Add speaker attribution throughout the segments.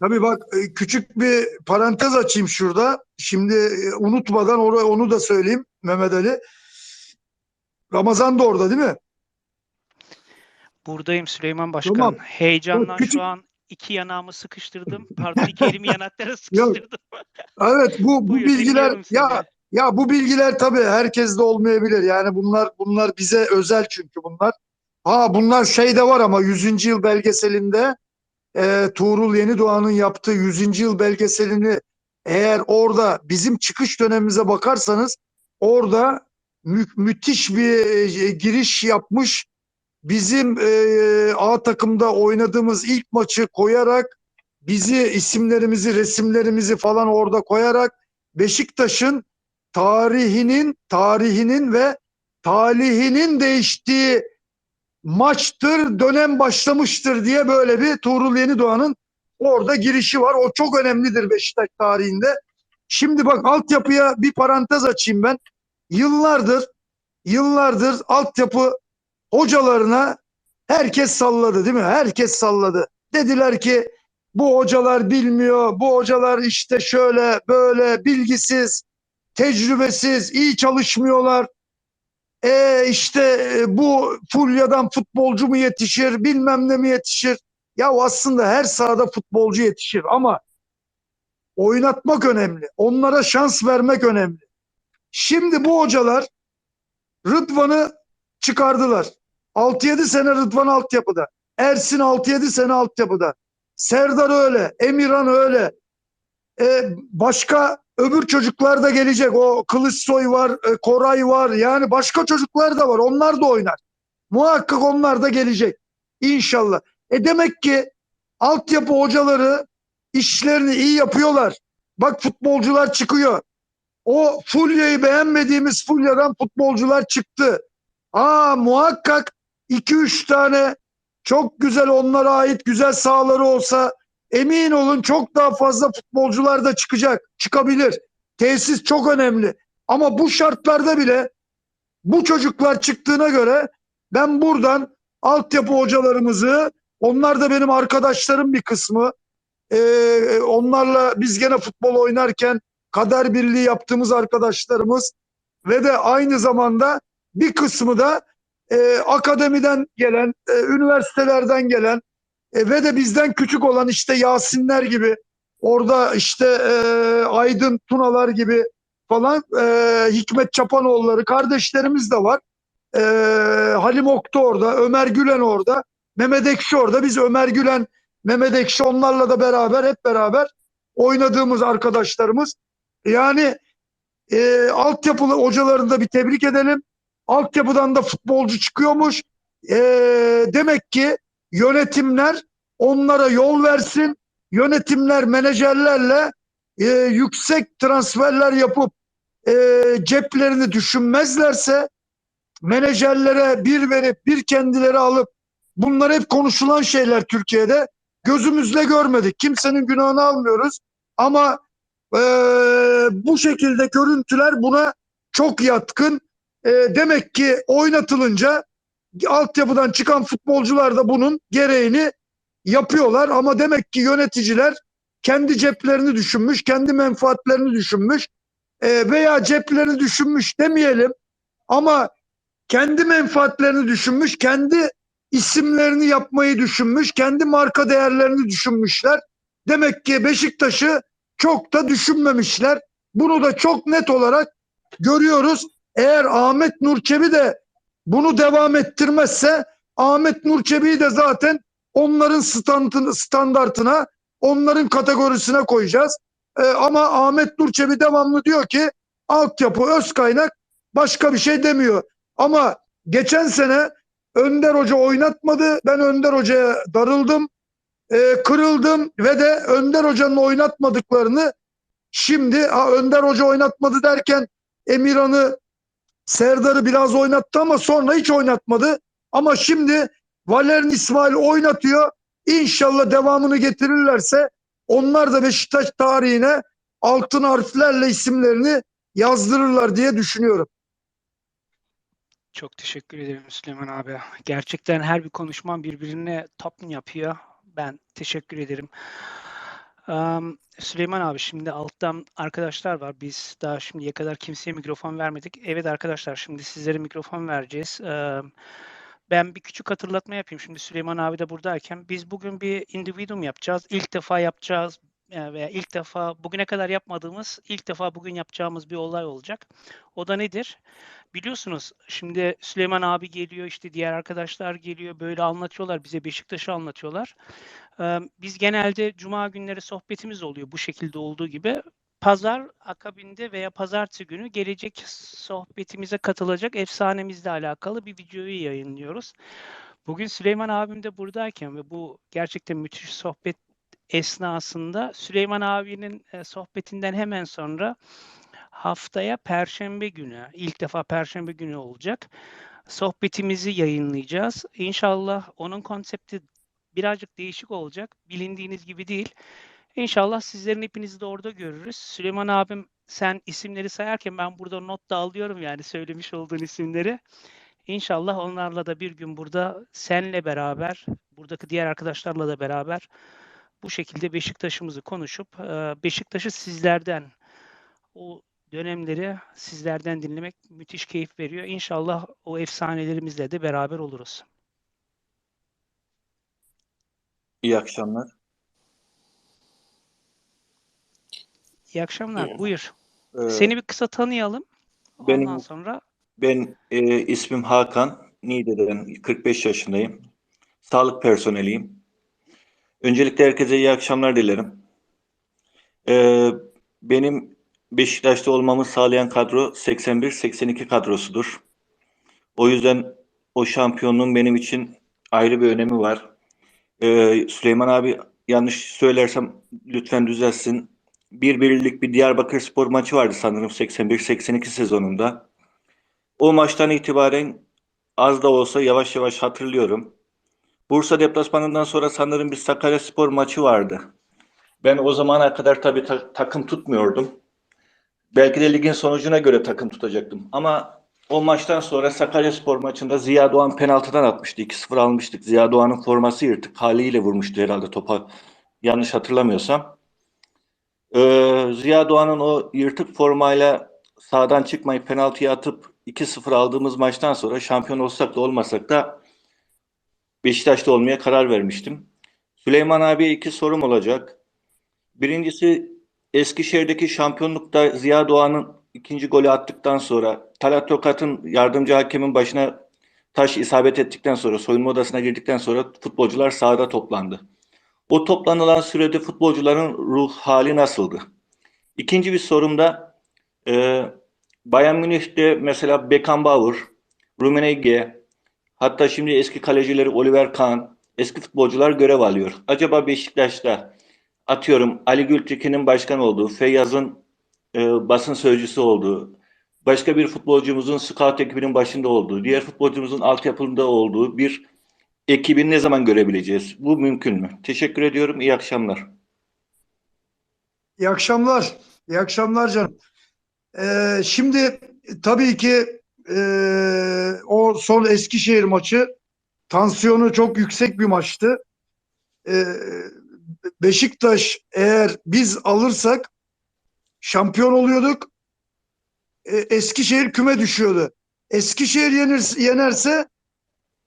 Speaker 1: Tabii bak e, küçük bir parantez açayım şurada. Şimdi e, unutmadan onu, onu da söyleyeyim Mehmet Ali. Ramazan da orada değil mi?
Speaker 2: Buradayım Süleyman Başkan.
Speaker 1: Tamam.
Speaker 2: Heyecandan
Speaker 1: Küçük-
Speaker 2: şu an iki yanağımı sıkıştırdım. Pardon iki elimi yanaklara sıkıştırdım.
Speaker 1: Evet bu bu
Speaker 2: Buyur,
Speaker 1: bilgiler ya ya bu bilgiler tabii herkeste olmayabilir. Yani bunlar bunlar bize özel çünkü bunlar. Ha bunlar şeyde var ama 100. yıl belgeselinde e, Tuğrul Yenidoğan'ın yaptığı 100. yıl belgeselini eğer orada bizim çıkış dönemimize bakarsanız orada mü- müthiş bir e, giriş yapmış. Bizim e, A takımda oynadığımız ilk maçı koyarak bizi isimlerimizi, resimlerimizi falan orada koyarak Beşiktaş'ın tarihinin, tarihinin ve talihinin değiştiği maçtır, dönem başlamıştır diye böyle bir Tuğrul Yenidoğan'ın orada girişi var. O çok önemlidir Beşiktaş tarihinde. Şimdi bak altyapıya bir parantez açayım ben. Yıllardır, yıllardır altyapı hocalarına herkes salladı değil mi? Herkes salladı. Dediler ki bu hocalar bilmiyor, bu hocalar işte şöyle böyle bilgisiz, tecrübesiz, iyi çalışmıyorlar. E işte e, bu Fulya'dan futbolcu mu yetişir, bilmem ne mi yetişir. Ya aslında her sahada futbolcu yetişir ama oynatmak önemli. Onlara şans vermek önemli. Şimdi bu hocalar Rıdvan'ı çıkardılar. 6-7 sene Rıdvan altyapıda. Ersin 6-7 sene altyapıda. Serdar öyle. Emirhan öyle. E, başka öbür çocuklar da gelecek. O Kılıçsoy var, e, Koray var. Yani başka çocuklar da var. Onlar da oynar. Muhakkak onlar da gelecek. İnşallah. E demek ki altyapı hocaları işlerini iyi yapıyorlar. Bak futbolcular çıkıyor. O Fulya'yı beğenmediğimiz Fulya'dan futbolcular çıktı. Aa muhakkak 2-3 tane çok güzel onlara ait güzel sahaları olsa emin olun çok daha fazla futbolcular da çıkacak. Çıkabilir. Tesis çok önemli. Ama bu şartlarda bile bu çocuklar çıktığına göre ben buradan altyapı hocalarımızı onlar da benim arkadaşlarım bir kısmı ee, onlarla biz gene futbol oynarken kader birliği yaptığımız arkadaşlarımız ve de aynı zamanda bir kısmı da e, akademiden gelen, e, üniversitelerden gelen e, ve de bizden küçük olan işte Yasinler gibi, orada işte e, Aydın Tunalar gibi falan e, Hikmet Çapanoğulları kardeşlerimiz de var. E, Halim Oktu orada, Ömer Gülen orada, Mehmet Ekşi orada. Biz Ömer Gülen, Mehmet Ekşi onlarla da beraber hep beraber oynadığımız arkadaşlarımız. Yani e, altyapılı hocalarını da bir tebrik edelim. Altyapıdan da futbolcu çıkıyormuş. E, demek ki yönetimler onlara yol versin. Yönetimler menajerlerle e, yüksek transferler yapıp e, ceplerini düşünmezlerse menajerlere bir verip bir kendileri alıp bunlar hep konuşulan şeyler Türkiye'de. Gözümüzle görmedik. Kimsenin günahını almıyoruz. Ama e, bu şekilde görüntüler buna çok yatkın. E, demek ki oynatılınca altyapıdan çıkan futbolcular da bunun gereğini yapıyorlar. Ama demek ki yöneticiler kendi ceplerini düşünmüş, kendi menfaatlerini düşünmüş e, veya ceplerini düşünmüş demeyelim. Ama kendi menfaatlerini düşünmüş, kendi isimlerini yapmayı düşünmüş, kendi marka değerlerini düşünmüşler. Demek ki Beşiktaş'ı çok da düşünmemişler. Bunu da çok net olarak görüyoruz. Eğer Ahmet Nur Çebi de bunu devam ettirmezse Ahmet Nur Çebi'yi de zaten onların standartına, onların kategorisine koyacağız. Ee, ama Ahmet Nur Çebi devamlı diyor ki altyapı, öz kaynak başka bir şey demiyor. Ama geçen sene Önder Hoca oynatmadı. Ben Önder Hoca'ya darıldım e, kırıldım ve de Önder Hoca'nın oynatmadıklarını şimdi ha, Önder Hoca oynatmadı derken Emirhan'ı Serdar'ı biraz oynattı ama sonra hiç oynatmadı. Ama şimdi Valerian İsmail oynatıyor. İnşallah devamını getirirlerse onlar da Beşiktaş tarihine altın harflerle isimlerini yazdırırlar diye düşünüyorum.
Speaker 2: Çok teşekkür ederim Süleyman abi. Gerçekten her bir konuşman birbirine tatmin yapıyor. Ben teşekkür ederim. Am, Süleyman abi şimdi alttan arkadaşlar var. Biz daha şimdiye kadar kimseye mikrofon vermedik. Evet arkadaşlar şimdi sizlere mikrofon vereceğiz. Eee, ben bir küçük hatırlatma yapayım. Şimdi Süleyman abi de buradayken biz bugün bir individuum yapacağız. İlk defa yapacağız veya ilk defa bugüne kadar yapmadığımız ilk defa bugün yapacağımız bir olay olacak. O da nedir? Biliyorsunuz şimdi Süleyman abi geliyor işte diğer arkadaşlar geliyor böyle anlatıyorlar bize Beşiktaş'ı anlatıyorlar. Eee, Biz genelde cuma günleri sohbetimiz oluyor bu şekilde olduğu gibi. Pazar akabinde veya pazartesi günü gelecek sohbetimize katılacak efsanemizle alakalı bir videoyu yayınlıyoruz. Bugün Süleyman abim de buradayken ve bu gerçekten müthiş sohbet esnasında Süleyman abinin e, sohbetinden hemen sonra haftaya Perşembe günü, ilk defa Perşembe günü olacak. Sohbetimizi yayınlayacağız. İnşallah onun konsepti birazcık değişik olacak. Bilindiğiniz gibi değil. İnşallah sizlerin hepinizi de orada görürüz. Süleyman abim sen isimleri sayarken ben burada not da alıyorum yani söylemiş olduğun isimleri. İnşallah onlarla da bir gün burada senle beraber, buradaki diğer arkadaşlarla da beraber bu şekilde Beşiktaş'ımızı konuşup e, Beşiktaş'ı sizlerden o dönemleri sizlerden dinlemek müthiş keyif veriyor. İnşallah o efsanelerimizle de beraber oluruz.
Speaker 3: İyi akşamlar.
Speaker 2: İyi akşamlar.
Speaker 3: İyi.
Speaker 2: Buyur.
Speaker 3: Ee,
Speaker 2: Seni bir kısa tanıyalım. Ondan
Speaker 3: benim-
Speaker 2: sonra
Speaker 3: ben e, ismim Hakan. Niğde'den 45 yaşındayım. Sağlık personeliyim. Öncelikle herkese iyi akşamlar dilerim. Ee, benim Beşiktaş'ta olmamı sağlayan kadro 81-82 kadrosudur. O yüzden o şampiyonluğun benim için ayrı bir önemi var. Ee, Süleyman abi yanlış söylersem lütfen düzelsin. Bir birlik bir Diyarbakırspor maçı vardı sanırım 81-82 sezonunda. O maçtan itibaren az da olsa yavaş yavaş hatırlıyorum. Bursa deplasmanından sonra sanırım bir Sakaryaspor maçı vardı. Ben o zamana kadar tabii ta- takım tutmuyordum. Belki de ligin sonucuna göre takım tutacaktım. Ama o maçtan sonra Sakaryaspor maçında Ziya Doğan penaltıdan atmıştı. 2-0 almıştık. Ziya Doğan'ın forması yırtık. Haliyle vurmuştu herhalde topa. Yanlış hatırlamıyorsam. Ee, Ziya Doğan'ın o yırtık formayla sağdan çıkmayıp penaltıya atıp 2-0 aldığımız maçtan sonra şampiyon olsak da olmasak da Beşiktaş'ta olmaya karar vermiştim. Süleyman abiye iki sorum olacak. Birincisi Eskişehir'deki şampiyonlukta Ziya Doğan'ın ikinci golü attıktan sonra Talat Tokat'ın yardımcı hakemin başına taş isabet ettikten sonra soyunma odasına girdikten sonra futbolcular sahada toplandı. O toplanılan sürede futbolcuların ruh hali nasıldı? İkinci bir sorum da e, Bayern Münih'te mesela Beckenbauer, Rummenigge, hatta şimdi eski kalecileri Oliver Kahn, eski futbolcular görev alıyor. Acaba Beşiktaş'ta atıyorum Ali Gültekin'in başkan olduğu, Feyyaz'ın e, basın sözcüsü olduğu, başka bir futbolcumuzun scout ekibinin başında olduğu, diğer futbolcumuzun altyapında olduğu bir ekibini ne zaman görebileceğiz? Bu mümkün mü? Teşekkür ediyorum. İyi akşamlar.
Speaker 1: İyi akşamlar. İyi akşamlar canım. Ee, şimdi tabii ki e, o son Eskişehir maçı tansiyonu çok yüksek bir maçtı. Ee, Beşiktaş eğer biz alırsak şampiyon oluyorduk. Ee, Eskişehir küme düşüyordu. Eskişehir yenir, yenerse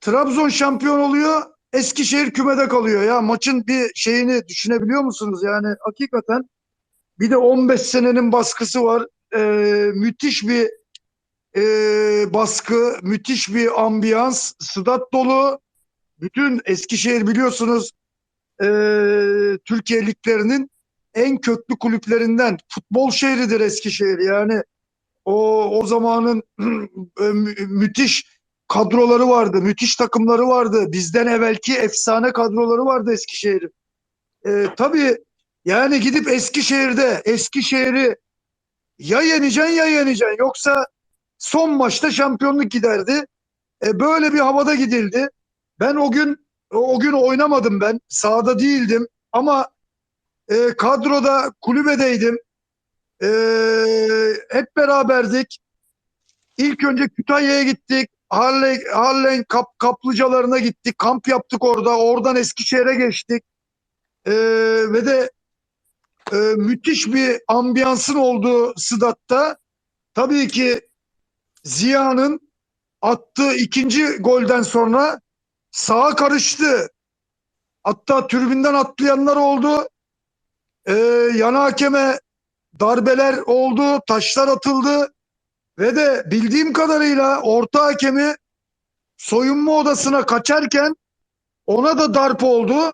Speaker 1: Trabzon şampiyon oluyor. Eskişehir kümede kalıyor. Ya maçın bir şeyini düşünebiliyor musunuz? Yani hakikaten bir de 15 senenin baskısı var. Ee, müthiş bir e, baskı, müthiş bir ambiyans, stat dolu. Bütün Eskişehir biliyorsunuz e, Türkiye liglerinin en köklü kulüplerinden futbol şehridir Eskişehir. Yani o o zamanın mü- müthiş kadroları vardı, müthiş takımları vardı. Bizden evvelki efsane kadroları vardı Eskişehir'in. E, tabii yani gidip Eskişehir'de Eskişehir'i ya yeneceksin ya yeneceksin. Yoksa son maçta şampiyonluk giderdi. E, böyle bir havada gidildi. Ben o gün o gün oynamadım ben. Sahada değildim ama e, kadroda kulübedeydim. E, hep beraberdik. İlk önce Kütahya'ya gittik. Harley, Harley kap, kaplıcalarına gittik. Kamp yaptık orada. Oradan Eskişehir'e geçtik. E, ve de e, müthiş bir ambiyansın olduğu Sıdat'ta tabii ki Ziya'nın attığı ikinci golden sonra sağa karıştı. Hatta tribünden atlayanlar oldu. E, yana hakeme darbeler oldu, taşlar atıldı ve de bildiğim kadarıyla orta hakemi soyunma odasına kaçarken ona da darp oldu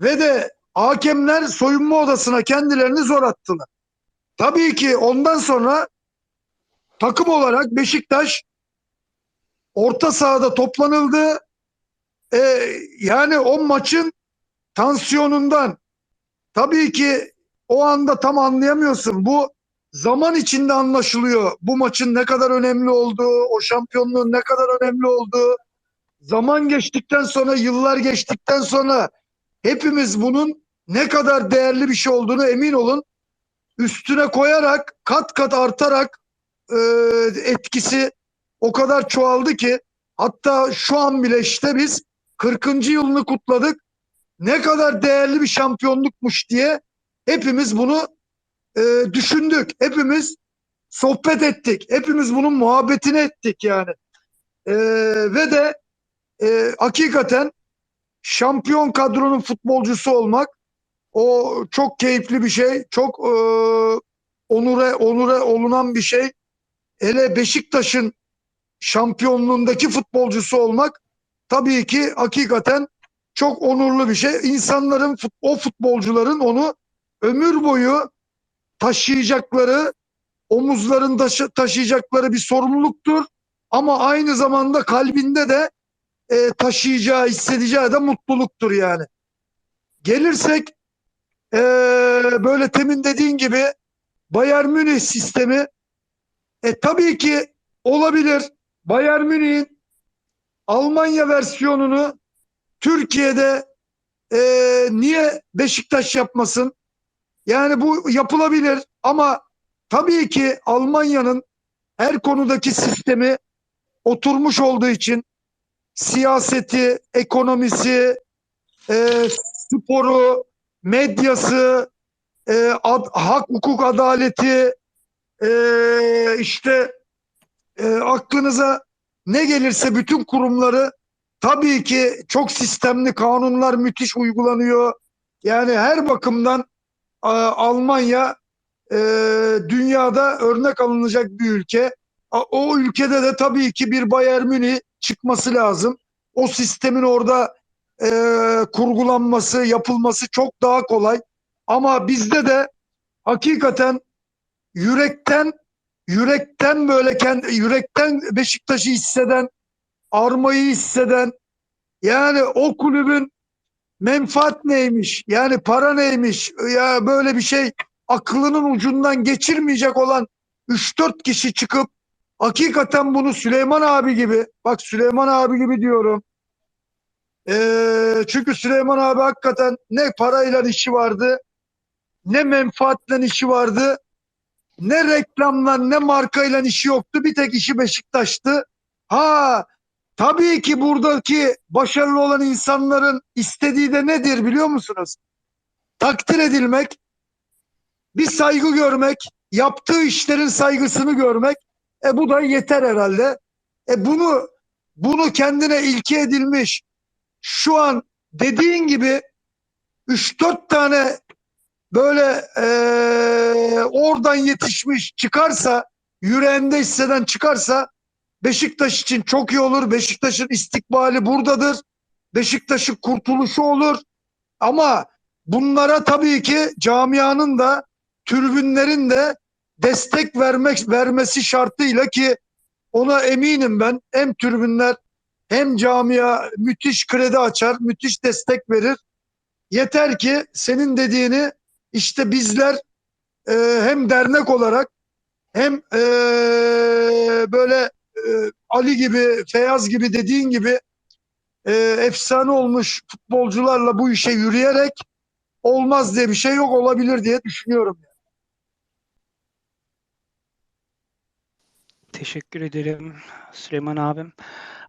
Speaker 1: ve de hakemler soyunma odasına kendilerini zor attılar. Tabii ki ondan sonra takım olarak Beşiktaş orta sahada toplanıldı. Ee, yani o maçın tansiyonundan tabii ki o anda tam anlayamıyorsun. Bu zaman içinde anlaşılıyor. Bu maçın ne kadar önemli olduğu, o şampiyonluğun ne kadar önemli olduğu. Zaman geçtikten sonra, yıllar geçtikten sonra hepimiz bunun ne kadar değerli bir şey olduğunu emin olun. Üstüne koyarak, kat kat artarak e, etkisi o kadar çoğaldı ki hatta şu an bile işte biz 40. yılını kutladık. Ne kadar değerli bir şampiyonlukmuş diye hepimiz bunu e, düşündük. Hepimiz sohbet ettik. Hepimiz bunun muhabbetini ettik yani. E, ve de e, hakikaten şampiyon kadronun futbolcusu olmak o çok keyifli bir şey. Çok e, onure onure olunan bir şey. Hele Beşiktaş'ın şampiyonluğundaki futbolcusu olmak tabii ki hakikaten çok onurlu bir şey. İnsanların o futbolcuların onu ömür boyu taşıyacakları, omuzlarında taşı- taşıyacakları bir sorumluluktur. Ama aynı zamanda kalbinde de e, taşıyacağı, hissedeceği de mutluluktur yani. Gelirsek e, böyle temin dediğin gibi Bayern Münih sistemi e, tabii ki olabilir. Bayern Münih'in Almanya versiyonunu Türkiye'de e, niye Beşiktaş yapmasın? Yani bu yapılabilir ama tabii ki Almanya'nın her konudaki sistemi oturmuş olduğu için siyaseti, ekonomisi, e, sporu, medyası, e, ad- hak, hukuk, adaleti, e, işte e, aklınıza ne gelirse bütün kurumları tabii ki çok sistemli kanunlar müthiş uygulanıyor. Yani her bakımdan a, Almanya e, dünyada örnek alınacak bir ülke. O ülkede de tabii ki bir Bayern Münih çıkması lazım. O sistemin orada e, kurgulanması, yapılması çok daha kolay. Ama bizde de hakikaten yürekten yürekten böyle kendi yürekten Beşiktaş'ı hisseden, armayı hisseden yani o kulübün menfaat neymiş? Yani para neymiş? Ya böyle bir şey aklının ucundan geçirmeyecek olan 3-4 kişi çıkıp hakikaten bunu Süleyman abi gibi bak Süleyman abi gibi diyorum. Ee, çünkü Süleyman abi hakikaten ne parayla işi vardı ne menfaatle işi vardı ne reklamla ne markayla işi yoktu. Bir tek işi Beşiktaş'tı. Ha tabii ki buradaki başarılı olan insanların istediği de nedir biliyor musunuz? Takdir edilmek, bir saygı görmek, yaptığı işlerin saygısını görmek. E bu da yeter herhalde. E bunu bunu kendine ilke edilmiş şu an dediğin gibi 3-4 tane böyle eee, oradan yetişmiş çıkarsa yüreğinde hisseden çıkarsa Beşiktaş için çok iyi olur. Beşiktaş'ın istikbali buradadır. Beşiktaş'ın kurtuluşu olur. Ama bunlara tabii ki camianın da tribünlerin de destek vermek vermesi şartıyla ki ona eminim ben hem tribünler hem camia müthiş kredi açar, müthiş destek verir. Yeter ki senin dediğini işte bizler e, hem dernek olarak hem e, böyle e, Ali gibi, Feyyaz gibi dediğin gibi e, efsane olmuş futbolcularla bu işe yürüyerek olmaz diye bir şey yok olabilir diye düşünüyorum.
Speaker 2: Teşekkür ederim Süleyman abim.